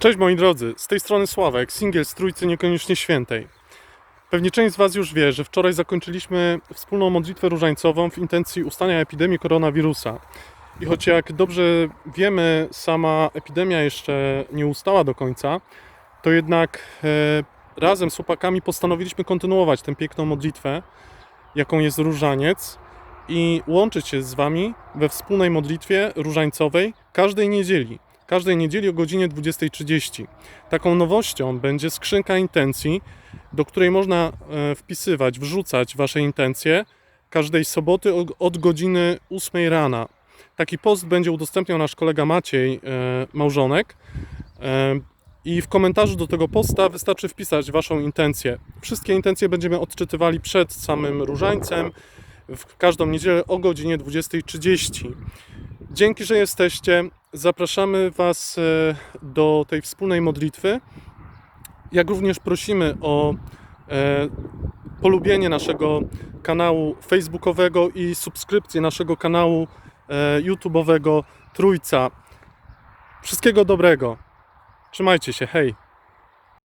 Cześć moi drodzy, z tej strony Sławek, singiel z Trójcy Niekoniecznie Świętej. Pewnie część z Was już wie, że wczoraj zakończyliśmy wspólną modlitwę różańcową w intencji ustania epidemii koronawirusa. I choć jak dobrze wiemy, sama epidemia jeszcze nie ustała do końca, to jednak e, razem z chłopakami postanowiliśmy kontynuować tę piękną modlitwę, jaką jest różaniec i łączyć się z Wami we wspólnej modlitwie różańcowej każdej niedzieli każdej niedzieli o godzinie 20.30. Taką nowością będzie skrzynka intencji, do której można e, wpisywać, wrzucać Wasze intencje każdej soboty od godziny 8 rana. Taki post będzie udostępniał nasz kolega Maciej e, Małżonek. E, I w komentarzu do tego posta wystarczy wpisać Waszą intencję. Wszystkie intencje będziemy odczytywali przed samym różańcem w każdą niedzielę o godzinie 20.30. Dzięki, że jesteście. Zapraszamy Was e, do tej wspólnej modlitwy. Jak również prosimy o e, polubienie naszego kanału facebookowego i subskrypcję naszego kanału e, YouTube'owego Trójca. Wszystkiego dobrego. Trzymajcie się, hej!